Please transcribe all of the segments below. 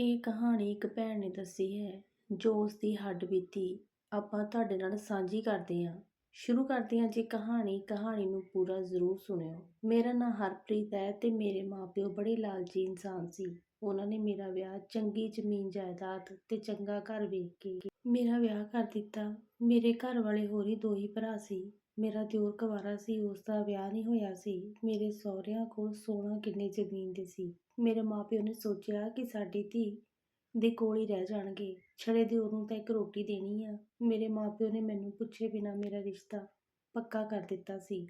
ਇਹ ਕਹਾਣੀ ਇੱਕ ਭੈਣ ਨੇ ਦੱਸੀ ਹੈ, ਜੋ ਉਸ ਦੀ ਹੱਡਬੀਤੀ ਆਪਾਂ ਤੁਹਾਡੇ ਨਾਲ ਸਾਂਝੀ ਕਰਦੇ ਹਾਂ। ਸ਼ੁਰੂ ਕਰਦੇ ਹਾਂ ਜੀ ਕਹਾਣੀ। ਕਹਾਣੀ ਨੂੰ ਪੂਰਾ ਜ਼ਰੂਰ ਸੁਣਿਓ। ਮੇਰਾ ਨਾਂ ਹਰਪ੍ਰੀਤ ਹੈ ਤੇ ਮੇਰੇ ਮਾਪਿਓ ਬੜੇ ਲਾਲਚੀ ਇਨਸਾਨ ਸੀ। ਉਹਨਾਂ ਨੇ ਮੇਰਾ ਵਿਆਹ ਚੰਗੀ ਜ਼ਮੀਨ ਜਾਇਦਾਦ ਤੇ ਚੰਗਾ ਘਰ ਵੇਖ ਕੇ ਮੇਰਾ ਵਿਆਹ ਕਰ ਦਿੱਤਾ। ਮੇਰੇ ਘਰ ਵਾਲੇ ਹੋਰ ਹੀ ਦੋ ਹੀ ਭਰਾ ਸੀ। ਮੇਰਾ ਦਿਓਰ ਕੁਵਾਰਾ ਸੀ ਉਸ ਦਾ ਵਿਆਹ ਨਹੀਂ ਹੋਇਆ ਸੀ। ਮੇਰੇ ਸਹੁਰਿਆਂ ਕੋਲ 16 ਕਿੱਲੇ ਜ਼ਮੀਨ ਦੇ ਸੀ। ਮੇਰੇ ਮਾਪਿਓ ਨੇ ਸੋਚਿਆ ਕਿ ਸਾਡੀ ਧੀ ਦੇ ਕੋਲ ਹੀ ਰਹਿ ਜਾਣਗੇ। ਛੜੇ ਦਿਓਰ ਨੂੰ ਤਾਂ ਇੱਕ ਰੋਟੀ ਦੇਣੀ ਆ। ਮੇਰੇ ਮਾਪਿਓ ਨੇ ਮੈਨੂੰ ਪੁੱਛੇ ਬਿਨਾਂ ਮੇਰਾ ਰਿਸ਼ਤਾ ਪੱਕਾ ਕਰ ਦਿੱਤਾ ਸੀ।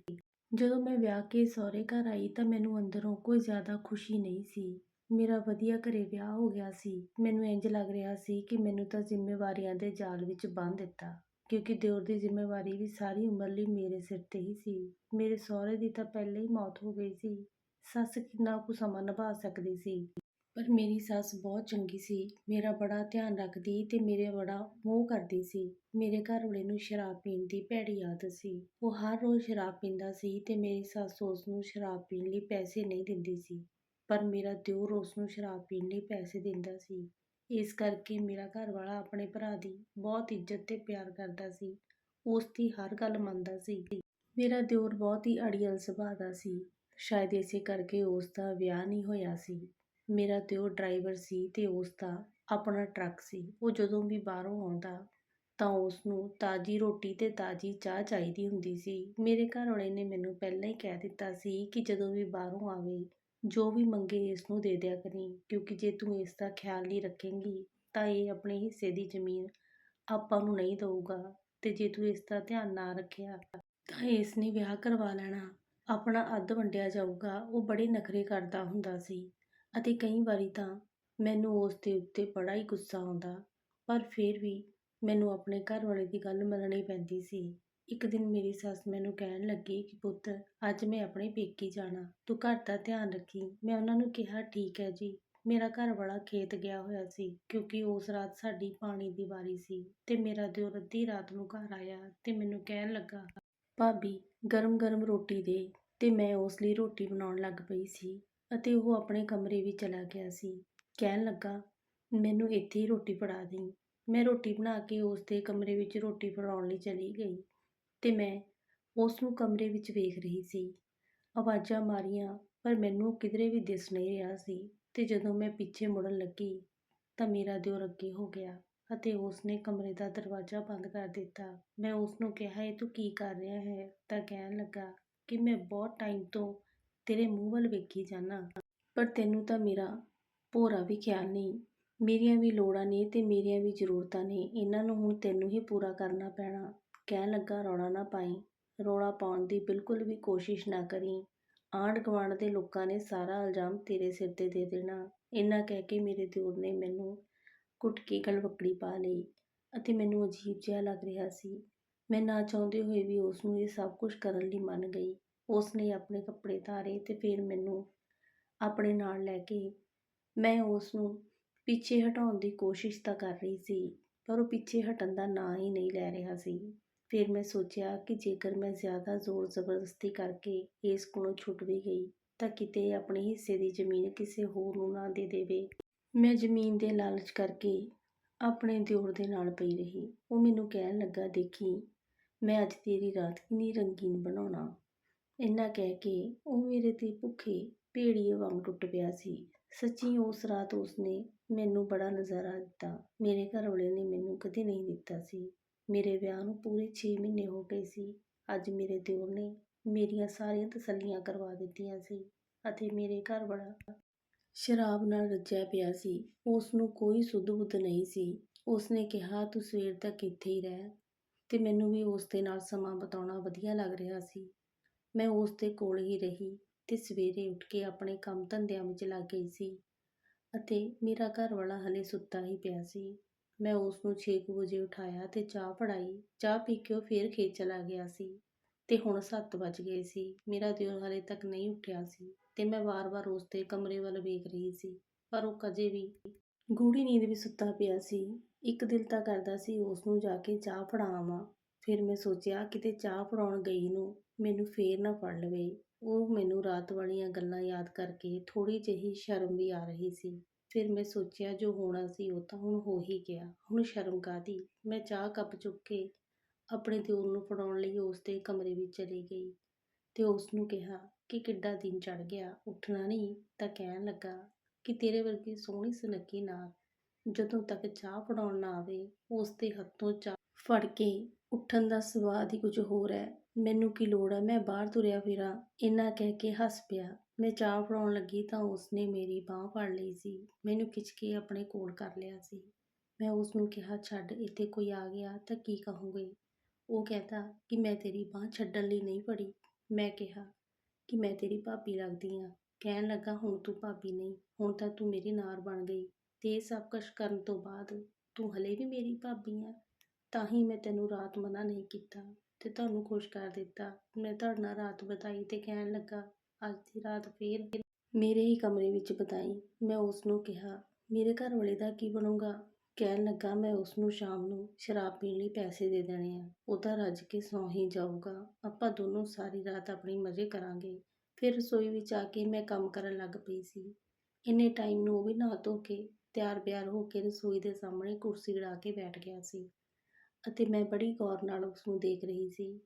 ਜਦੋਂ ਮੈਂ ਵਿਆਹ ਕੇ ਸਹੁਰੇ ਘਰ ਆਈ ਤਾਂ ਮੈਨੂੰ ਅੰਦਰੋਂ ਕੋਈ ਜ਼ਿਆਦਾ ਖੁਸ਼ੀ ਨਹੀਂ ਸੀ। ਮੇਰਾ ਵਧੀਆ ਘਰੇ ਵਿਆਹ ਹੋ ਗਿਆ ਸੀ। ਮੈਨੂੰ ਇੰਜ ਲੱਗ ਰਿਹਾ ਸੀ ਕਿ ਮੈਨੂੰ ਤਾਂ ਜ਼ਿੰਮੇਵਾਰੀਆਂ ਦੇ ਜਾਲ ਵਿੱਚ ਬੰਨ੍ਹ ਦਿੱਤਾ। ਕਿਉਂਕਿ ਦਿਓਰ ਦੀ ਜ਼ਿੰਮੇਵਾਰੀ ਵੀ ਸਾਰੀ ਉਮਰ ਲਈ ਮੇਰੇ ਸਿਰ ਤੇ ਹੀ ਸੀ। ਮੇਰੇ ਸਹੁਰੇ ਦੀ ਤਾਂ ਪਹਿਲਾਂ ਹੀ ਮੌਤ ਹੋ ਗਈ ਸੀ। ਸੱਸ ਕਿੰਨਾ ਕੁ ਸਮਾਂ ਨਿਭਾ ਸਕਦੀ ਸੀ। ਪਰ ਮੇਰੀ ਸੱਸ ਬਹੁਤ ਚੰਗੀ ਸੀ। ਮੇਰਾ ਬੜਾ ਧਿਆਨ ਰੱਖਦੀ ਤੇ ਮੇਰੇ ਬੜਾ ਮੋਹ ਕਰਦੀ ਸੀ। ਮੇਰੇ ਘਰ ਵਾਲੇ ਨੂੰ ਸ਼ਰਾਬ ਪੀਣ ਦੀ ਭੈੜੀ ਆਦਤ ਸੀ। ਉਹ ਹਰ ਰੋਜ਼ ਸ਼ਰਾਬ ਪੀਂਦਾ ਸੀ ਤੇ ਮੇਰੀ ਸੱਸ ਉਸ ਨੂੰ ਸ਼ਰਾਬ ਪੀਣ ਲਈ ਪੈਸੇ ਨਹੀਂ ਦਿੰਦੀ ਸੀ। ਪਰ ਮੇਰਾ ਦਿਓਰ ਉਸ ਨੂੰ ਸ਼ਰਾਬ ਪੀਣ ਲਈ ਪੈਸੇ ਦਿੰਦਾ ਸੀ। ਇਸ ਕਰਕੇ ਮੇਰਾ ਘਰ ਵਾਲਾ ਆਪਣੇ ਭਰਾ ਦੀ ਬਹੁਤ ਇੱਜ਼ਤ ਤੇ ਪਿਆਰ ਕਰਦਾ ਸੀ। ਉਸ ਦੀ ਹਰ ਗੱਲ ਮੰਨਦਾ ਸੀ। ਮੇਰਾ ਦਿਓਰ ਬਹੁਤ ਹੀ ਅੜੀਅਲ ਸੁਭਾਅ ਦਾ ਸੀ। ਸ਼ਾਇਦ ਇਸੇ ਕਰਕੇ ਉਸ ਦਾ ਵਿਆਹ ਨਹੀਂ ਹੋਇਆ ਸੀ। ਮੇਰਾ ਦਿਓਰ ਡਰਾਈਵਰ ਸੀ ਤੇ ਉਸ ਦਾ ਆਪਣਾ ਟਰੱਕ ਸੀ। ਉਹ ਜਦੋਂ ਵੀ ਬਾਹਰੋਂ ਆਉਂਦਾ ਤਾਂ ਉਸ ਨੂੰ ਤਾਜ਼ੀ ਰੋਟੀ ਤੇ ਤਾਜ਼ੀ ਚਾਹ ਚਾਹੀਦੀ ਹੁੰਦੀ ਸੀ। ਮੇਰੇ ਘਰ ਵਾਲੇ ਨੇ ਮੈਨੂੰ ਪਹਿਲਾਂ ਹੀ ਕਹਿ ਦਿੱਤਾ ਸੀ ਕਿ ਜਦੋਂ ਵੀ ਬਾਹਰੋਂ ਆਵੇ ਜੋ ਵੀ ਮੰਗੇ ਇਸ ਨੂੰ ਦੇ ਦਿਆ ਕਰੀ, ਕਿਉਂਕਿ ਜੇ ਤੂੰ ਇਸ ਦਾ ਖਿਆਲ ਨਹੀਂ ਰੱਖੇਂਗੀ, ਤਾਂ ਇਹ ਆਪਣੇ ਹਿੱਸੇ ਦੀ ਜ਼ਮੀਨ ਆਪਾਂ ਨੂੰ ਨਹੀਂ ਦਊਗਾ। ਤੇ ਜੇ ਤੂੰ ਇਸ ਦਾ ਧਿਆਨ ਨਾ ਰੱਖਿਆ, ਤਾਂ ਇਸ ਨੇ ਵਿਆਹ ਕਰਵਾ ਲੈਣਾ। ਆਪਣਾ ਅੱਧ ਵੰਡਿਆ ਜਾਊਗਾ। ਉਹ ਬੜੇ ਨਖਰੇ ਕਰਦਾ ਹੁੰਦਾ ਸੀ। ਅਤੇ ਕਈ ਵਾਰੀ ਤਾਂ ਮੈਨੂੰ ਉਸ ਦੇ ਉੱਤੇ ਬੜਾ ਹੀ ਗੁੱਸਾ ਆਉਂਦਾ। ਪਰ ਫਿਰ ਵੀ ਮੈਨੂੰ ਆਪਣੇ ਘਰ ਵਾਲੇ ਦੀ ਗੱਲ ਮੰਨਣੀ ਪੈਂਦੀ ਸੀ। ਇੱਕ ਦਿਨ ਮੇਰੀ ਸੱਸ ਮੈਨੂੰ ਕਹਿਣ ਲੱਗੀ ਕਿ ਪੁੱਤ, ਅੱਜ ਮੈਂ ਆਪਣੇ ਪੇਕੀ ਜਾਣਾ। ਤੂੰ ਘਰ ਦਾ ਧਿਆਨ ਰੱਖੀ। ਮੈਂ ਉਹਨਾਂ ਨੂੰ ਕਿਹਾ, ਠੀਕ ਹੈ ਜੀ। ਮੇਰਾ ਘਰ ਵਾਲਾ ਖੇਤ ਗਿਆ ਹੋਇਆ ਸੀ, ਕਿਉਂਕਿ ਉਸ ਰਾਤ ਸਾਡੀ ਪਾਣੀ ਦੀ ਵਾਰੀ ਸੀ ਤੇ ਮੇਰਾ ਦਿਓਰ ਅੱਧੀ ਰਾਤ ਨੂੰ ਘਰ ਆਇਆ ਤੇ ਮੈਨੂੰ ਕਹਿਣ ਲੱਗਾ, ਭਾਬੀ, ਗਰਮ-ਗਰਮ ਰੋਟੀ ਦੇ। ਤੇ ਮੈਂ ਉਸ ਲਈ ਰੋਟੀ ਬਣਾਉਣ ਲੱਗ ਪਈ ਸੀ ਅਤੇ ਉਹ ਆਪਣੇ ਕਮਰੇ ਵਿੱਚ ਚਲਾ ਗਿਆ ਸੀ। ਕਹਿਣ ਲੱਗਾ, ਮੈਨੂੰ ਇੱਥੇ ਹੀ ਰੋਟੀ ਫੜਾ ਦੇਈਂ ਮੈਂ ਰੋਟੀ ਬਣਾ ਕੇ ਉਸ ਦੇ ਕਮਰੇ ਵਿੱਚ ਰੋਟੀ ਫੜਾਉਣ ਲਈ ਚਲੀ ਗਈ। ਤੇ ਮੈਂ ਉਸ ਨੂੰ ਕਮਰੇ ਵਿੱਚ ਵੇਖ ਰਹੀ ਸੀ। ਆਵਾਜ਼ਾਂ ਮਾਰੀਆਂ, ਪਰ ਮੈਨੂੰ ਕਿਧਰੇ ਵੀ ਦਿਸ ਨਹੀਂ ਰਿਹਾ ਸੀ ਅਤੇ ਜਦੋਂ ਮੈਂ ਪਿੱਛੇ ਮੁੜਨ ਲੱਗੀ ਤਾਂ ਮੇਰਾ ਦਿਓਰ ਅੱਗੇ ਹੋ ਗਿਆ ਅਤੇ ਉਸ ਨੇ ਕਮਰੇ ਦਾ ਦਰਵਾਜ਼ਾ ਬੰਦ ਕਰ ਦਿੱਤਾ। ਮੈਂ ਉਸ ਨੂੰ ਕਿਹਾ, ਇਹ ਤੂੰ ਕੀ ਕਰ ਰਿਹਾ ਹੈ? ਤਾਂ ਕਹਿਣ ਲੱਗਾ ਕਿ ਮੈਂ ਬਹੁਤ ਟਾਈਮ ਤੋਂ ਤੇਰੇ ਮੂੰਹ ਵੱਲ ਵੇਖੀ ਜਾਣਾ ਪਰ ਤੈਨੂੰ ਤਾਂ ਮੇਰਾ ਭੋਰਾ ਵੀ ਖਿਆਲ ਨਹੀਂ। ਮੇਰੀਆਂ ਵੀ ਲੋੜਾਂ ਨੇ ਤੇ ਮੇਰੀਆਂ ਵੀ ਜ਼ਰੂਰਤਾਂ ਨੇ। ਇਹਨਾਂ ਨੂੰ ਹੁਣ ਤੈਨੂੰ ਹੀ ਪੂਰਾ ਕਰਨਾ ਪੈਣਾ। ਕਹਿਣ ਲੱਗਾ, ਰੌਲਾ ਨਾ ਪਾਈ। ਰੌਲਾ ਪਾਉਣ ਦੀ ਬਿਲਕੁਲ ਵੀ ਕੋਸ਼ਿਸ਼ ਨਾ ਕਰੀ। ਆਂਢ ਗੁਆਂਢ ਦੇ ਲੋਕਾਂ ਨੇ ਸਾਰਾ ਇਲਜ਼ਾਮ ਤੇਰੇ ਸਿਰ ਤੇ ਦੇ ਦੇਣਾ। ਇੰਨਾ ਕਹਿ ਕੇ ਮੇਰੇ ਦਿਓਰ ਨੇ ਮੈਨੂੰ ਕੁੱਟ ਕੇ ਗਲਵੱਕੜੀ ਪਾ ਲਈ ਅਤੇ ਮੈਨੂੰ ਅਜੀਬ ਜਿਹਾ ਲੱਗ ਰਿਹਾ ਸੀ। ਮੈਂ ਨਾ ਚਾਹੁੰਦੇ ਹੋਏ ਵੀ ਉਸ ਨੂੰ ਇਹ ਸਭ ਕੁਝ ਕਰਨ ਲਈ ਮੰਨ ਗਈ। ਉਸ ਨੇ ਆਪਣੇ ਕੱਪੜੇ ਧਾਰੇ ਤੇ ਫਿਰ ਮੈਨੂੰ ਆਪਣੇ ਨਾਲ ਲੈ ਕੇ ਮੈਂ ਉਸ ਨੂੰ ਪਿੱਛੇ ਹਟਾਉਣ ਦੀ ਕੋਸ਼ਿਸ਼ ਤਾਂ ਕਰ ਰਹੀ ਸੀ, ਪਰ ਉਹ ਪਿੱਛੇ ਹਟਣ ਦਾ ਨਾਂ ਹੀ ਨਹੀਂ ਲੈ ਰਿਹਾ ਸੀ। ਫਿਰ ਮੈਂ ਸੋਚਿਆ ਕਿ ਜੇਕਰ ਮੈਂ ਜ਼ਿਆਦਾ ਜ਼ੋਰ ਜ਼ਬਰਦਸਤੀ ਕਰਕੇ ਇਸ ਕੋਲੋਂ ਛੁੱਟ ਵੀ ਗਈ, ਤਾਂ ਕਿਤੇ ਆਪਣੇ ਹਿੱਸੇ ਦੀ ਜ਼ਮੀਨ ਕਿਸੇ ਹੋਰ ਨੂੰ ਨਾ ਦੇ ਦੇਵੇ। ਮੈਂ ਜ਼ਮੀਨ ਦੇ ਲਾਲਚ ਕਰਕੇ ਆਪਣੇ ਦਿਓਰ ਦੇ ਨਾਲ ਪਈ ਰਹੀ। ਉਹ ਮੈਨੂੰ ਕਹਿਣ ਲੱਗਾ, ਦੇਖੀ, ਮੈਂ ਅੱਜ ਤੇਰੀ ਰਾਤ ਕਿੰਨੀ ਰੰਗੀਨ ਬਣਾਉਣਾ। ਇੰਨਾ ਕਹਿ ਕੇ ਉਹ ਮੇਰੇ ਤੇ ਭੁੱਖੇ ਭੇੜੀਏ ਵਾਂਗ ਟੁੱਟ ਪਿਆ ਸੀ। ਸੱਚੀ ਉਸ ਰਾਤ ਉਸਨੇ ਮੈਨੂੰ ਬੜਾ ਨਜ਼ਾਰਾ ਦਿੱਤਾ। ਮੇਰੇ ਘਰ ਵਾਲੇ ਨੇ ਮੈਨੂੰ ਕਦੇ ਨਹੀਂ ਦਿੱਤਾ ਸੀ। ਮੇਰੇ ਵਿਆਹ ਨੂੰ ਪੂਰੇ 6 ਮਹੀਨੇ ਹੋ ਗਏ ਸੀ। ਅੱਜ ਮੇਰੇ ਦਿਓਰ ਨੇ ਮੇਰੀਆਂ ਸਾਰੀਆਂ ਤਸੱਲੀਆਂ ਕਰਵਾ ਦਿੱਤੀਆਂ ਸੀ ਅਤੇ ਮੇਰੇ ਘਰ ਵਾਲਾ ਸ਼ਰਾਬ ਨਾਲ ਰੱਜਿਆ ਪਿਆ ਸੀ। ਉਸ ਨੂੰ ਕੋਈ ਸੁੱਧ ਬੁੱਧ ਨਹੀਂ ਸੀ। ਉਸ ਨੇ ਕਿਹਾ, ਤੂੰ ਸਵੇਰ ਤੱਕ ਇੱਥੇ ਹੀ ਰਹਿ ਤੇ ਮੈਨੂੰ ਵੀ ਉਸ ਦੇ ਨਾਲ ਸਮਾਂ ਬਿਤਾਉਣਾ ਵਧੀਆ ਲੱਗ ਰਿਹਾ ਸੀ। ਮੈਂ ਉਸ ਦੇ ਕੋਲ ਹੀ ਰਹੀ ਤੇ ਸਵੇਰੇ ਉੱਠ ਕੇ ਆਪਣੇ ਕੰਮ ਧੰਦਿਆਂ ਵਿੱਚ ਲੱਗ ਗਈ ਸੀ ਅਤੇ ਮੇਰਾ ਘਰ ਵਾਲਾ ਹਲੇ ਸੁੱਤਾ ਹੀ ਪਿਆ ਸੀ। ਮੈਂ ਉਸ ਨੂੰ 6 ਵਜੇ ਉਠਾਇਆ ਤੇ ਚਾਹ ਫੜਾਈ। ਚਾਹ ਪੀ ਕੇ ਉਹ ਫੇਰ ਖੇਤ ਚਲਾ ਗਿਆ ਸੀ ਤੇ ਹੁਣ 7 ਵੱਜ ਗਏ ਸੀ। ਮੇਰਾ ਦਿਓਰ ਹਲੇ ਤੱਕ ਨਹੀਂ ਉੱਠਿਆ ਸੀ ਤੇ ਮੈਂ ਵਾਰ-ਵਾਰ ਉਸ ਦੇ ਕਮਰੇ ਵੱਲ ਵੇਖ ਰਹੀ ਸੀ, ਪਰ ਉਹ ਕਦੇ ਵੀ ਗੂੜੀ ਨੀਂਦ ਵਿੱਚ ਸੁੱਤਾ ਪਿਆ ਸੀ। ਇੱਕ ਦਿਲ ਤਾਂ ਕਰਦਾ ਸੀ ਉਸ ਨੂੰ ਜਾ ਕੇ ਚਾਹ ਫੜਾਵਾਂ। ਫਿਰ ਮੈਂ ਸੋਚਿਆ ਕਿਤੇ ਚਾਹ ਫੜਾਉਣ ਗਈ ਨੂੰ ਮੈਨੂੰ ਫੇਰ ਨਾ ਫੜ ਲਵੇ। ਉਹ ਮੈਨੂੰ ਰਾਤ ਵਾਲੀਆਂ ਗੱਲਾਂ ਯਾਦ ਕਰਕੇ ਥੋੜੀ ਜਿਹੀ ਸ਼ਰਮ ਵੀ ਆ ਰਹੀ ਸੀ। ਫਿਰ ਮੈਂ ਸੋਚਿਆ ਜੋ ਹੋਣਾ ਸੀ ਉਹ ਤਾਂ ਹੁਣ ਹੋ ਹੀ ਗਿਆ। ਹੁਣ ਸ਼ਰਮ ਕਾਹਦੀ? ਮੈਂ ਚਾਹ ਕੱਪ ਚੁੱਕ ਕੇ ਆਪਣੇ ਦਿਓਰ ਨੂੰ ਫੜਾਉਣ ਲਈ ਉਸ ਦੇ ਕਮਰੇ ਵਿੱਚ ਚਲੀ ਗਈ ਤੇ ਉਸ ਨੂੰ ਕਿਹਾ ਕਿ ਕਿੱਡਾ ਦਿਨ ਚੜ ਗਿਆ, ਉੱਠਣਾ ਨਹੀਂ ਤਾਂ ਕਹਿਣ ਲੱਗਾ ਕਿ ਤੇਰੇ ਵਰਗੀ ਸੋਹਣੀ ਸੁਨੱਖੀ ਨਾਲ ਜਦੋਂ ਤੱਕ ਚਾਹ ਫੜਾਉਣ ਨਾ ਆਵੇ, ਉਸ ਦੇ ਹੱਥੋਂ ਚਾਹ ਫੜ ਕੇ ਉੱਠਣ ਦਾ ਸਵਾਦ ਹੀ ਕੁਝ ਹੋਰ ਹੈ। ਮੈਨੂੰ ਕੀ ਲੋੜ ਹੈ? ਮੈਂ ਬਾਹਰ ਤੁਰਿਆ ਫਿਰਾਂ, ਇੰਨਾ ਕਹਿ ਕੇ ਹੱਸ ਪਿਆ। ਮੈਂ ਚਾਹ ਫੜਾਉਣ ਲੱਗੀ ਤਾਂ ਉਸਨੇ ਮੇਰੀ ਬਾਹ ਫੜ ਲਈ ਸੀ। ਮੈਨੂੰ ਖਿੱਚ ਕੇ ਆਪਣੇ ਕੋਲ ਕਰ ਲਿਆ ਸੀ। ਮੈਂ ਉਸ ਨੂੰ ਕਿਹਾ, ਛੱਡ, ਇੱਥੇ ਕੋਈ ਆ ਗਿਆ ਤਾਂ ਕੀ ਕਹੋਗੇ? ਉਹ ਕਹਿੰਦਾ ਕਿ ਮੈਂ ਤੇਰੀ ਬਾਹ ਛੱਡਣ ਲਈ ਨਹੀਂ ਫੜੀ। ਮੈਂ ਕਿਹਾ ਕਿ ਮੈਂ ਤੇਰੀ ਭਾਬੀ ਲੱਗਦੀ ਆ। ਕਹਿਣ ਲੱਗਾ, ਹੁਣ ਤੂੰ ਭਾਬੀ ਨਹੀਂ, ਹੁਣ ਤਾਂ ਤੂੰ ਮੇਰੀ ਨਾਰ ਬਣ ਗਈ ਤੇ ਇਹ ਸਭ ਕੁਛ ਕਰਨ ਤੋਂ ਬਾਅਦ ਤੂੰ ਹਲੇ ਵੀ ਮੇਰੀ ਭਾਬੀ ਆ। ਤਾਂ ਹੀ ਮੈਂ ਤੈਨੂੰ ਰਾਤ ਮਨਾ ਨਹੀਂ ਕੀਤਾ ਤੇ ਤੁਹਾਨੂੰ ਖੁਸ਼ ਕਰ ਦਿੱਤਾ। ਮੈਂ ਤੁਹਾਡੇ ਨਾਲ ਰਾਤ ਬਿਤਾਈ ਤੇ ਕਹਿਣ ਲੱਗਾ ਅੱਜ ਦੀ ਰਾਤ ਫੇਰ ਮੇਰੇ ਹੀ ਕਮਰੇ ਵਿੱਚ ਬਿਤਾਈ। ਮੈਂ ਉਸ ਨੂੰ ਕਿਹਾ, ਮੇਰੇ ਘਰ ਵਾਲੇ ਦਾ ਕੀ ਬਣੂਗਾ? ਕਹਿਣ ਲੱਗਾ, ਮੈਂ ਉਸ ਨੂੰ ਸ਼ਾਮ ਨੂੰ ਸ਼ਰਾਬ ਪੀਣ ਲਈ ਪੈਸੇ ਦੇ ਦੇਣੇ ਆ। ਉਹ ਰੱਜ ਕੇ ਸੌਂ ਹੀ ਜਾਊਗਾ। ਆਪਾਂ ਦੋਨੋਂ ਸਾਰੀ ਰਾਤ ਆਪਣੀ ਮਜ਼ੇ ਕਰਾਂਗੇ। ਫਿਰ ਰਸੋਈ ਵਿੱਚ ਆ ਕੇ ਮੈਂ ਕੰਮ ਕਰਨ ਲੱਗ ਪਈ ਸੀ। ਇੰਨੇ ਟਾਈਮ ਨੂੰ ਉਹ ਵੀ ਨਹਾ ਧੋ ਕੇ, ਤਿਆਰ ਬਿਆਰ ਹੋ ਕੇ ਰਸੋਈ ਦੇ ਸਾਹਮਣੇ ਕੁਰਸੀ ਢਾ ਕੇ ਬੈਠ ਗਿਆ ਸੀ। ਅਤੇ ਮੈਂ ਬੜੀ ਗੌਰ ਨਾਲ ਉਸ ਨੂੰ ਦੇਖ ਰਹੀ ਸੀ।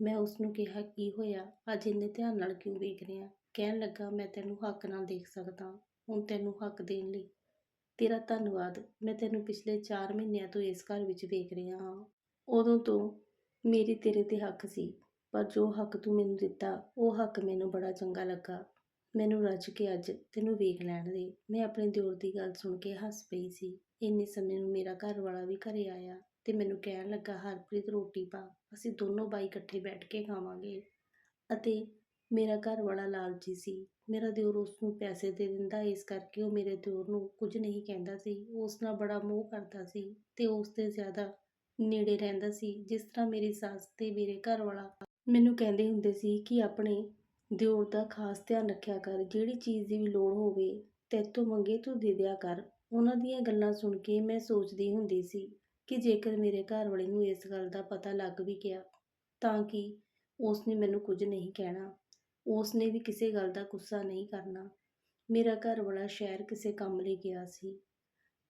ਮੈਂ ਉਸ ਨੂੰ ਕਿਹਾ, ਕੀ ਹੋਇਆ? ਅੱਜ ਇੰਨੇ ਧਿਆਨ ਨਾਲ ਕਿਉਂ ਵੇਖ ਰਿਹਾ? ਕਹਿਣ ਲੱਗਾ, ਮੈਂ ਤੈਨੂੰ ਹੱਕ ਨਾਲ ਦੇਖ ਸਕਦਾ। ਹੁਣ ਤੈਨੂੰ ਹੱਕ ਦੇਣ ਲਈ। ਤੇਰਾ ਧੰਨਵਾਦ। ਮੈਂ ਤੈਨੂੰ ਪਿਛਲੇ 4 ਮਹੀਨਿਆਂ ਤੋਂ ਇਸ ਘਰ ਵਿੱਚ ਵੇਖ ਰਿਹਾ ਹਾਂ। ਉਦੋਂ ਤੋਂ ਮੇਰੀ ਤੇਰੇ ਤੇ ਹੱਕ ਸੀ, ਪਰ ਜੋ ਹੱਕ ਤੂੰ ਮੈਨੂੰ ਦਿੱਤਾ, ਉਹ ਹੱਕ ਮੈਨੂੰ ਬੜਾ ਚੰਗਾ ਲੱਗਾ। ਮੈਨੂੰ ਰੱਜ ਕੇ ਅੱਜ ਤੈਨੂੰ ਵੇਖ ਲੈਣ ਦੇ। ਮੈਂ ਆਪਣੇ ਦਿਓਰ ਦੀ ਗੱਲ ਸੁਣ ਕੇ ਹੱਸ ਪਈ ਸੀ। ਇੰਨੇ ਸਮੇਂ ਨੂੰ ਮੇਰਾ ਘਰ ਵਾਲਾ ਵੀ ਘਰੇ ਆਇਆ। ਤੇ ਮੈਨੂੰ ਕਹਿਣ ਲੱਗਾ, ਹਰਪ੍ਰੀਤ, ਰੋਟੀ ਪਾ, ਅਸੀਂ ਦੋਨੋਂ ਬਾਈ ਇਕੱਠੇ ਬੈਠ ਕੇ ਖਾਵਾਂਗੇ। ਅਤੇ ਮੇਰਾ ਘਰ ਵਾਲਾ ਲਾਲਚੀ ਸੀ। ਮੇਰਾ ਦਿਓਰ ਉਸ ਨੂੰ ਪੈਸੇ ਦੇ ਦਿੰਦਾ, ਇਸ ਕਰਕੇ ਉਹ ਮੇਰੇ ਦਿਓਰ ਨੂੰ ਕੁਝ ਨਹੀਂ ਕਹਿੰਦਾ ਸੀ। ਉਸ ਨਾਲ ਬੜਾ ਮੋਹ ਕਰਦਾ ਸੀ ਤੇ ਉਸ ਦੇ ਜ਼ਿਆਦਾ ਨੇੜੇ ਰਹਿੰਦਾ ਸੀ। ਜਿਸ ਤਰ੍ਹਾਂ ਮੇਰੀ ਸੱਸ ਤੇ ਮੇਰੇ ਘਰ ਵਾਲਾ ਮੈਨੂੰ ਕਹਿੰਦੇ ਹੁੰਦੇ ਸੀ ਕਿ ਆਪਣੇ ਦਿਓਰ ਦਾ ਖਾਸ ਧਿਆਨ ਰੱਖਿਆ ਕਰ। ਜਿਹੜੀ ਚੀਜ਼ ਦੀ ਵੀ ਲੋੜ ਹੋਵੇ ਤੇਤੋਂ ਮੰਗੇ ਤੂੰ ਦੇ ਦਿਆ ਕਰ। ਉਹਨਾਂ ਦੀਆਂ ਗੱਲਾਂ ਸੁਣ ਕੇ ਮੈਂ ਸੋਚਦੀ ਹੁੰਦੀ ਸੀ ਕਿ ਜੇਕਰ ਮੇਰੇ ਘਰ ਵਾਲੇ ਨੂੰ ਇਸ ਗੱਲ ਦਾ ਪਤਾ ਲੱਗ ਵੀ ਗਿਆ, ਤਾਂ ਕਿ ਉਸ ਨੇ ਮੈਨੂੰ ਕੁਝ ਨਹੀਂ ਕਹਿਣਾ? ਉਸ ਨੇ ਵੀ ਕਿਸੇ ਗੱਲ ਦਾ ਗੁੱਸਾ ਨਹੀਂ ਕਰਨਾ। ਮੇਰਾ ਘਰ ਵਾਲਾ ਸ਼ਹਿਰ ਕਿਸੇ ਕੰਮ ਲਈ ਗਿਆ ਸੀ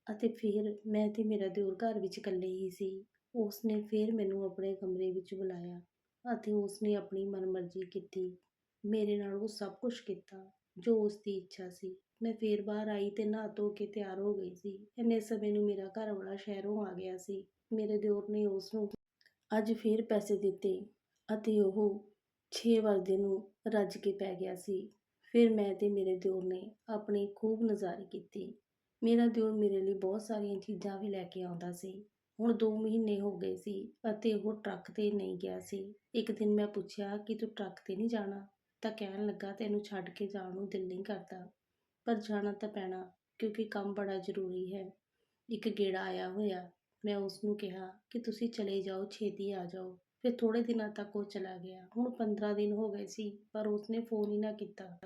ਅਤੇ ਫਿਰ ਮੈਂ ਤੇ ਮੇਰਾ ਦਿਓਰ ਘਰ ਵਿੱਚ ਇਕੱਲੇ ਹੀ ਸੀ। ਉਸ ਨੇ ਫਿਰ ਮੈਨੂੰ ਆਪਣੇ ਕਮਰੇ ਵਿੱਚ ਬੁਲਾਇਆ ਅਤੇ ਉਸ ਨੇ ਆਪਣੀ ਮਨਮਰਜ਼ੀ ਕੀਤੀ। ਮੇਰੇ ਨਾਲ ਉਹ ਸਭ ਕੁਝ ਕੀਤਾ, ਜੋ ਉਸ ਦੀ ਇੱਛਾ ਸੀ। ਮੈਂ ਫੇਰ ਬਾਹਰ ਆਈ ਤੇ ਨਹਾ ਧੋ ਕੇ ਤਿਆਰ ਹੋ ਗਈ ਸੀ। ਇੰਨੇ ਸਮੇਂ ਨੂੰ ਮੇਰਾ ਘਰ ਵਾਲਾ ਸ਼ਹਿਰੋਂ ਆ ਗਿਆ ਸੀ। ਮੇਰੇ ਦਿਓਰ ਨੇ ਉਸ ਨੂੰ ਅੱਜ ਫੇਰ ਪੈਸੇ ਦਿੱਤੇ ਅਤੇ ਉਹ 6 ਵਜੇ ਨੂੰ ਰੱਜ ਕੇ ਪੈ ਗਿਆ ਸੀ। ਫਿਰ ਮੈਂ ਤੇ ਮੇਰੇ ਦਿਓਰ ਨੇ ਆਪਣੀ ਖੂਬ ਨਜ਼ਾਰੇ ਕੀਤੇ। ਮੇਰਾ ਦਿਓਰ ਮੇਰੇ ਲਈ ਬਹੁਤ ਸਾਰੀਆਂ ਚੀਜ਼ਾਂ ਵੀ ਲੈ ਕੇ ਆਉਂਦਾ ਸੀ। ਹੁਣ 2 ਮਹੀਨੇ ਹੋ ਗਏ ਸੀ ਅਤੇ ਉਹ ਟਰੱਕ ਤੇ ਨਹੀਂ ਗਿਆ ਸੀ। ਇੱਕ ਦਿਨ ਮੈਂ ਪੁੱਛਿਆ ਕਿ ਤੂੰ ਟਰੱਕ ਤੇ ਨਹੀਂ ਜਾਣਾ? ਤਾਂ ਕਹਿਣ ਲੱਗਾ, ਤੈਨੂੰ ਛੱਡ ਕੇ ਜਾਣ ਨੂੰ ਦਿਲ ਨਹੀਂ ਕਰਦਾ, ਪਰ ਜਾਣਾ ਤਾਂ ਪੈਣਾ, ਕਿਉਂਕਿ ਕੰਮ ਬੜਾ ਜ਼ਰੂਰੀ ਹੈ। ਇੱਕ ਗੇੜਾ ਆਇਆ ਹੋਇਆ। ਮੈਂ ਉਸ ਨੂੰ ਕਿਹਾ ਕਿ ਤੁਸੀਂ ਚਲੇ ਜਾਓ, ਛੇਤੀ ਆ ਜਾਓ। ਫਿਰ ਥੋੜੇ ਦਿਨਾਂ ਤੱਕ ਉਹ ਚਲਾ ਗਿਆ। ਹੁਣ 15 ਦਿਨ ਹੋ ਗਏ ਸੀ, ਪਰ ਉਸਨੇ ਫੋਨ ਹੀ ਨਾ ਕੀਤਾ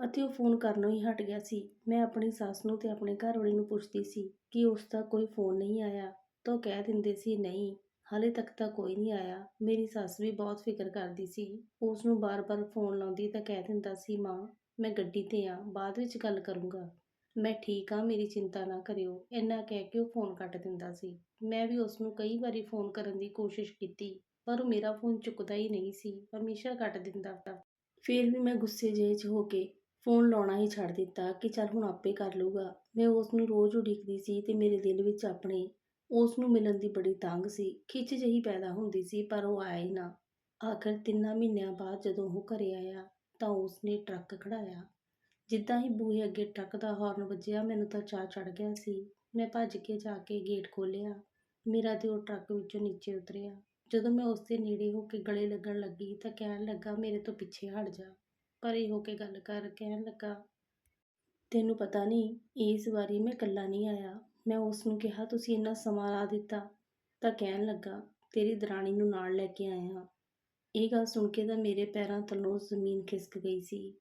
ਅਤੇ ਉਹ ਫੋਨ ਕਰਨੋਂ ਹੀ ਹਟ ਗਿਆ ਸੀ। ਮੈਂ ਆਪਣੀ ਸੱਸ ਨੂੰ ਤੇ ਆਪਣੇ ਘਰ ਵਾਲੀ ਨੂੰ ਪੁੱਛਦੀ ਸੀ ਕਿ ਉਸ ਦਾ ਕੋਈ ਫੋਨ ਨਹੀਂ ਆਇਆ, ਤਾਂ ਉਹ ਕਹਿ ਦਿੰਦੇ ਸੀ, ਨਹੀਂ ਹਾਲੇ ਤੱਕ ਤਾਂ ਕੋਈ ਨਹੀਂ ਆਇਆ। ਮੇਰੀ ਸੱਸ ਵੀ ਬਹੁਤ ਫਿਕਰ ਕਰਦੀ ਸੀ। ਉਸ ਨੂੰ ਬਾਰ-ਬਾਰ ਫੋਨ ਲਾਉਂਦੀ ਤਾਂ ਕਹਿ ਦਿੰਦਾ ਸੀ, ਮਾਂ, ਮੈਂ ਗੱਡੀ ਤੇ ਆ, ਬਾਅਦ ਵਿੱਚ ਗੱਲ ਕਰੂੰਗਾ। ਮੈਂ ਠੀਕ ਆ, ਮੇਰੀ ਚਿੰਤਾ ਨਾ ਕਰਿਓ। ਇੰਨਾ ਕਹਿ ਕੇ ਉਹ ਫੋਨ ਕੱਟ ਦਿੰਦਾ ਸੀ। ਮੈਂ ਵੀ ਉਸ ਨੂੰ ਕਈ ਵਾਰੀ ਫੋਨ ਕਰਨ ਦੀ ਕੋਸ਼ਿਸ਼ ਕੀਤੀ, ਪਰ ਉਹ ਮੇਰਾ ਫੋਨ ਚੁੱਕਦਾ ਹੀ ਨਹੀਂ ਸੀ, ਹਮੇਸ਼ਾ ਕੱਟ ਦਿੰਦਾ ਫਿਰ ਵੀ ਮੈਂ ਗੁੱਸੇ ਜਿਹੇ 'ਚ ਹੋ ਕੇ ਫੋਨ ਲਾਉਣਾ ਹੀ ਛੱਡ ਦਿੱਤਾ ਕਿ ਚੱਲ ਹੁਣ ਆਪੇ ਕਰ ਲੂਗਾ ਮੈਂ ਉਸ ਨੂੰ ਰੋਜ਼ ਉਡੀਕਦੀ ਸੀ ਤੇ ਮੇਰੇ ਦਿਲ ਵਿੱਚ ਆਪਣੇ ਉਸ ਨੂੰ ਮਿਲਣ ਦੀ ਬੜੀ ਤੰਗ ਸੀ। ਖਿੱਚ ਜਿਹੀ ਪੈਦਾ ਹੁੰਦੀ ਸੀ, ਪਰ ਉਹ ਆਇਆ ਹੀ ਨਾ। ਆਖਰ ਤਿੰਨਾਂ ਮਹੀਨਿਆਂ ਬਾਅਦ ਜਦੋਂ ਉਹ ਘਰੇ ਆਇਆ, ਤਾਂ ਉਸ ਨੇ ਟਰੱਕ ਖੜਾਇਆ। ਜਿੱਦਾਂ ਹੀ ਬੂਹੇ ਅੱਗੇ ਟਰੱਕ ਦਾ ਹਾਰਨ ਵੱਜਿਆ, ਮੈਨੂੰ ਤਾਂ ਚਾਹ ਚੜ ਗਿਆ ਸੀ। ਮੈਂ ਭੱਜ ਕੇ ਜਾ ਕੇ ਗੇਟ ਖੋਲ੍ਹਿਆ। ਮੇਰਾ ਤੇ ਉਹ ਟਰੱਕ ਵਿੱਚੋਂ ਨੀਚੇ ਉਤਰਿਆ। ਜਦੋਂ ਮੈਂ ਉਸ ਦੇ ਨੇੜੇ ਹੋ ਕੇ ਗਲੇ ਲੱਗਣ ਲੱਗੀ, ਤਾਂ ਕਹਿਣ ਲੱਗਾ, ਮੇਰੇ ਤੋਂ ਪਿੱਛੇ ਹਟ ਜਾ। ਪਰੇ ਹੋ ਕੇ ਗੱਲ ਕਰ, ਕਹਿਣ ਲੱਗਾ, ਤੈਨੂੰ ਪਤਾ ਨਹੀਂ, ਇਸ ਵਾਰੀ ਮੈਂ ਇਕੱਲਾ ਨਹੀਂ ਆਇਆ। ਮੈਂ ਉਸ ਨੂੰ ਕਿਹਾ, ਤੁਸੀਂ ਇੰਨਾ ਸਮਾਂ ਲਾ ਦਿੱਤਾ ਤਾਂ ਕਹਿਣ ਲੱਗਾ, ਤੇਰੀ ਦਰਾਣੀ ਨੂੰ ਨਾਲ ਲੈ ਕੇ ਆਇਆ ਇਹ ਗੱਲ ਸੁਣ ਕੇ ਤਾਂ ਮੇਰੇ ਪੈਰਾਂ ਥੱਲੋਂ ਜ਼ਮੀਨ ਖਿਸਕ ਗਈ ਸੀ।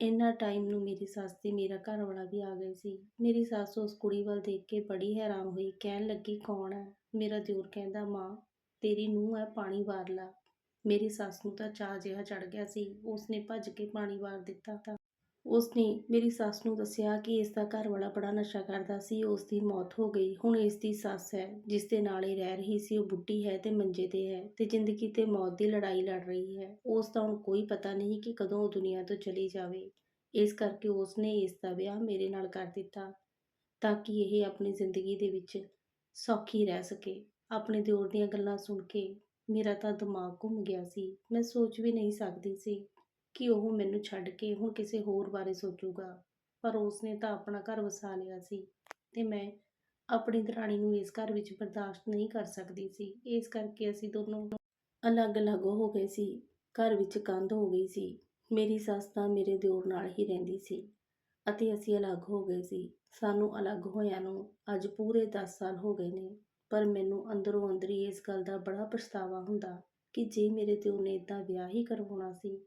ਇੰਨਾ ਟਾਈਮ ਨੂੰ ਮੇਰੀ ਸੱਸ ਤੇ ਮੇਰਾ ਘਰ ਵਾਲਾ ਵੀ ਆ ਗਏ ਸੀ। ਮੇਰੀ ਸੱਸ ਉਸ ਕੁੜੀ ਵੱਲ ਦੇਖ ਕੇ ਬੜੀ ਹੈਰਾਨ ਹੋਈ, ਕਹਿਣ ਲੱਗੀ, ਕੌਣ ਹੈ? ਮੇਰਾ ਦਿਓਰ ਕਹਿੰਦਾ, ਮਾਂ, ਤੇਰੀ ਨੂੰਹ ਹੈ, ਪਾਣੀ ਵਾਰ ਲਾ ਮੇਰੀ ਸੱਸ ਨੂੰ ਤਾਂ ਚਾਹ ਜਿਹਾ ਚੜ ਗਿਆ ਸੀ। ਉਸਨੇ ਭੱਜ ਕੇ ਪਾਣੀ ਵਾਰ ਦਿੱਤਾ ਤਾਂ ਉਸ ਨੇ ਮੇਰੀ ਸੱਸ ਨੂੰ ਦੱਸਿਆ ਕਿ ਇਸ ਦਾ ਘਰ ਵਾਲਾ ਬੜਾ ਨਸ਼ਾ ਕਰਦਾ ਸੀ ਉਸ ਦੀ ਮੌਤ ਹੋ ਗਈ। ਹੁਣ ਇਸ ਦੀ ਸੱਸ ਹੈ, ਜਿਸ ਦੇ ਨਾਲ ਇਹ ਰਹਿ ਰਹੀ ਸੀ, ਉਹ ਬੁੱਢੀ ਹੈ ਤੇ ਮੰਜੇ ਤੇ ਹੈ ਤੇ ਜ਼ਿੰਦਗੀ ਤੇ ਮੌਤ ਦੀ ਲੜਾਈ ਲੜ ਰਹੀ ਹੈ। ਉਸ ਦਾ ਹੁਣ ਕੋਈ ਪਤਾ ਨਹੀਂ ਕਿ ਕਦੋਂ ਉਹ ਦੁਨੀਆ ਤੋਂ ਚਲੀ ਜਾਵੇ। ਇਸ ਕਰਕੇ ਉਸ ਨੇ ਇਸ ਦਾ ਵਿਆਹ ਮੇਰੇ ਨਾਲ ਕਰ ਦਿੱਤਾ ਤਾਂ ਕਿ ਇਹ ਆਪਣੀ ਜ਼ਿੰਦਗੀ ਦੇ ਵਿੱਚ ਸੌਖੀ ਰਹਿ ਸਕੇ। ਆਪਣੇ ਦਿਓਰ ਦੀਆਂ ਗੱਲਾਂ ਸੁਣ ਕੇ ਮੇਰਾ ਤਾਂ ਦਿਮਾਗ ਘੁੰਮ ਗਿਆ ਸੀ। ਮੈਂ ਸੋਚ ਵੀ ਨਹੀਂ ਸਕਦੀ ਸੀ ਕਿ ਉਹ ਮੈਨੂੰ ਛੱਡ ਕੇ ਹੁਣ ਕਿਸੇ ਹੋਰ ਬਾਰੇ ਸੋਚੂਗਾ। ਪਰ ਉਸਨੇ ਤਾਂ ਆਪਣਾ ਘਰ ਵਸਾ ਲਿਆ ਸੀ ਤੇ ਮੈਂ ਆਪਣੀ ਦਰਾਣੀ ਨੂੰ ਇਸ ਘਰ ਵਿੱਚ ਬਰਦਾਸ਼ਤ ਨਹੀਂ ਕਰ ਸਕਦੀ ਸੀ। ਇਸ ਕਰਕੇ ਅਸੀਂ ਦੋਨੋਂ ਅਲੱਗ-ਅਲੱਗ ਹੋ ਗਏ ਸੀ। ਘਰ ਵਿੱਚ ਕੰਧ ਹੋ ਗਈ ਸੀ। ਮੇਰੀ ਸੱਸ ਤਾਂ ਮੇਰੇ ਦਿਓਰ ਨਾਲ ਹੀ ਰਹਿੰਦੀ ਸੀ ਅਤੇ ਅਸੀਂ ਅਲੱਗ ਹੋ ਗਏ ਸੀ। ਸਾਨੂੰ ਅਲੱਗ ਹੋਇਆਂ ਨੂੰ ਅੱਜ ਪੂਰੇ 10 ਸਾਲ ਹੋ ਗਏ ਨੇ, ਪਰ ਮੈਨੂੰ ਅੰਦਰੋਂ ਅੰਦਰੀ ਇਸ ਗੱਲ ਦਾ ਬੜਾ ਪਛਤਾਵਾ ਹੁੰਦਾ ਕਿ ਜੇ ਮੇਰੇ ਦਿਓਰ ਨੇ ਇਦਾਂ ਵਿਆਹ ਹੀ ਕਰਵਾਉਣਾ ਸੀ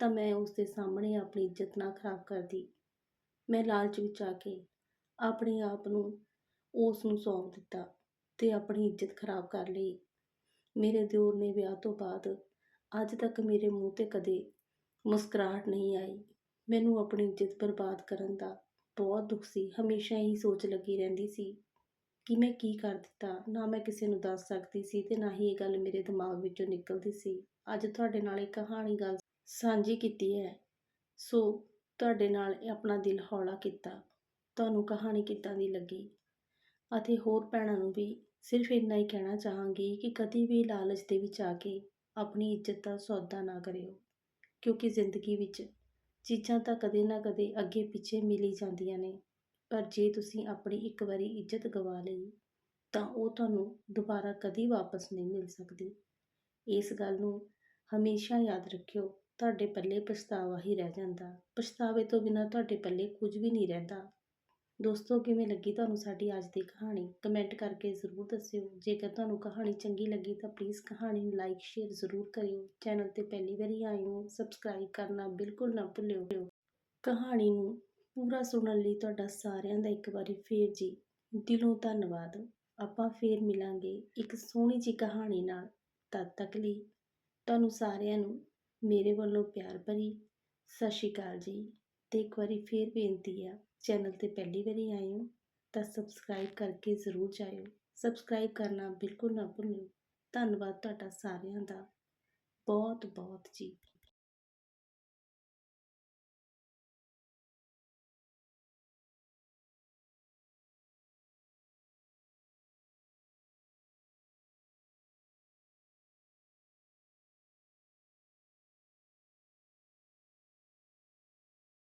ਤਾਂ ਮੈਂ ਉਸ ਦੇ ਸਾਹਮਣੇ ਆਪਣੀ ਇੱਜ਼ਤ ਨਾ ਖਰਾਬ ਕਰਦੀ। ਮੈਂ ਲਾਲਚ ਵਿੱਚ ਆ ਕੇ ਆਪਣੇ ਆਪ ਨੂੰ ਉਸ ਨੂੰ ਸੌਂਪ ਦਿੱਤਾ ਤੇ ਆਪਣੀ ਇੱਜ਼ਤ ਖਰਾਬ ਕਰ ਲਈ। ਮੇਰੇ ਦਿਓਰ ਨੇ ਵਿਆਹ ਤੋਂ ਬਾਅਦ ਅੱਜ ਤੱਕ ਮੇਰੇ ਮੂੰਹ ਤੇ ਕਦੇ ਮੁਸਕਰਾਹਟ ਨਹੀਂ ਆਈ। ਮੈਨੂੰ ਆਪਣੀ ਇੱਜ਼ਤ ਬਰਬਾਦ ਕਰਨ ਦਾ ਬਹੁਤ ਦੁੱਖ ਸੀ। ਹਮੇਸ਼ਾ ਹੀ ਸੋਚ ਲੱਗੀ ਰਹਿੰਦੀ ਸੀ ਕਿ ਮੈਂ ਕੀ ਕਰ ਦਿੱਤਾ, ਨਾ ਮੈਂ ਕਿਸੇ ਨੂੰ ਦੱਸ ਸਕਦੀ ਸੀ ਤੇ ਨਾ ਹੀ ਇਹ ਗੱਲ ਮੇਰੇ ਦਿਮਾਗ ਵਿੱਚੋਂ ਨਿਕਲਦੀ ਸੀ। ਅੱਜ ਤੁਹਾਡੇ ਨਾਲ ਇਹ ਕਹਾਣੀ ਗੱਲ ਸਾਂਝੀ ਕੀਤੀ ਹੈ। ਸੋ, ਤੁਹਾਡੇ ਨਾਲ ਆਪਣਾ ਦਿਲ ਹੌਲਾ ਕੀਤਾ, ਤੁਹਾਨੂੰ ਕਹਾਣੀ ਕਿੱਦਾਂ ਦੀ ਲੱਗੀ? ਅਤੇ ਹੋਰ ਭੈਣਾਂ ਨੂੰ ਵੀ ਸਿਰਫ ਇੰਨਾ ਹੀ ਕਹਿਣਾ ਚਾਹਾਂਗੀ ਕਿ ਕਦੀ ਵੀ ਲਾਲਚ ਦੇ ਵਿੱਚ ਆ ਕੇ ਆਪਣੀ ਇੱਜ਼ਤ ਦਾ ਸੌਦਾ ਨਾ ਕਰਿਓ, ਕਿਉਂਕਿ ਜ਼ਿੰਦਗੀ ਵਿੱਚ ਚੀਜ਼ਾਂ ਤਾਂ ਕਦੇ ਨਾ ਕਦੇ ਅੱਗੇ ਪਿੱਛੇ ਮਿਲੀ ਜਾਂਦੀਆਂ ਨੇ, ਪਰ ਜੇ ਤੁਸੀਂ ਆਪਣੀ ਇੱਕ ਵਾਰੀ ਇੱਜ਼ਤ ਗਵਾ ਲਈ, ਤਾਂ ਉਹ ਤੁਹਾਨੂੰ ਦੁਬਾਰਾ ਕਦੀ ਵਾਪਸ ਨਹੀਂ ਮਿਲ ਸਕਦੀ। ਇਸ ਗੱਲ ਨੂੰ ਹਮੇਸ਼ਾ ਯਾਦ ਰੱਖਿਓ ਤੁਹਾਡੇ ਪੱਲੇ ਪਛਤਾਵਾ ਹੀ ਰਹਿ ਜਾਂਦਾ। ਪਛਤਾਵੇ ਤੋਂ ਬਿਨਾਂ ਤੁਹਾਡੇ ਪੱਲੇ ਕੁਝ ਵੀ ਨਹੀਂ ਰਹਿੰਦਾ। ਦੋਸਤੋ, ਕਿਵੇਂ ਲੱਗੀ ਤੁਹਾਨੂੰ ਸਾਡੀ ਅੱਜ ਦੀ ਕਹਾਣੀ? ਕਮੈਂਟ ਕਰਕੇ ਜ਼ਰੂਰ ਦੱਸਿਓ। ਜੇਕਰ ਤੁਹਾਨੂੰ ਕਹਾਣੀ ਚੰਗੀ ਲੱਗੀ ਤਾਂ ਪਲੀਜ਼ ਕਹਾਣੀ ਨੂੰ ਲਾਈਕ ਸ਼ੇਅਰ ਜ਼ਰੂਰ ਕਰਿਓ। ਚੈਨਲ ਤੇ ਪਹਿਲੀ ਵਾਰੀ ਆਏ ਹੋ ਸਬਸਕ੍ਰਾਈਬ ਕਰਨਾ ਬਿਲਕੁਲ ਨਾ ਭੁੱਲਿਓ। ਕਹਾਣੀ ਨੂੰ ਪੂਰਾ ਸੁਣਨ ਲਈ ਤੁਹਾਡਾ ਸਾਰਿਆਂ ਦਾ ਇੱਕ ਵਾਰੀ ਫੇਰ ਜੀ ਦਿਲੋਂ ਧੰਨਵਾਦ। ਆਪਾਂ ਫੇਰ ਮਿਲਾਂਗੇ ਇੱਕ ਸੋਹਣੀ ਜਿਹੀ ਕਹਾਣੀ ਨਾਲ। ਤਦ ਤੱਕ ਲਈ ਤੁਹਾਨੂੰ ਸਾਰਿਆਂ ਨੂੰ ਮੇਰੇ ਵੱਲੋਂ ਪਿਆਰ ਭਰੀ ਸਤਿ ਸ਼੍ਰੀ ਅਕਾਲ ਜੀ ਤੇ ਇੱਕ ਵਾਰੀ ਫੇਰ ਬੇਨਤੀ ਆ, ਚੈਨਲ ਤੇ ਪਹਿਲੀ ਵਾਰੀ ਆਏ ਹੋ ਤਾਂ ਸਬਸਕ੍ਰਾਈਬ ਕਰਕੇ ਜ਼ਰੂਰ ਜਾਇਓ। ਸਬਸਕ੍ਰਾਈਬ ਕਰਨਾ ਬਿਲਕੁਲ ਨਾ ਭੁੱਲਿਓ। ਧੰਨਵਾਦ ਤੁਹਾਡਾ ਸਾਰਿਆਂ ਦਾ। ਬਹੁਤ ਬਹੁਤ ਜੀ।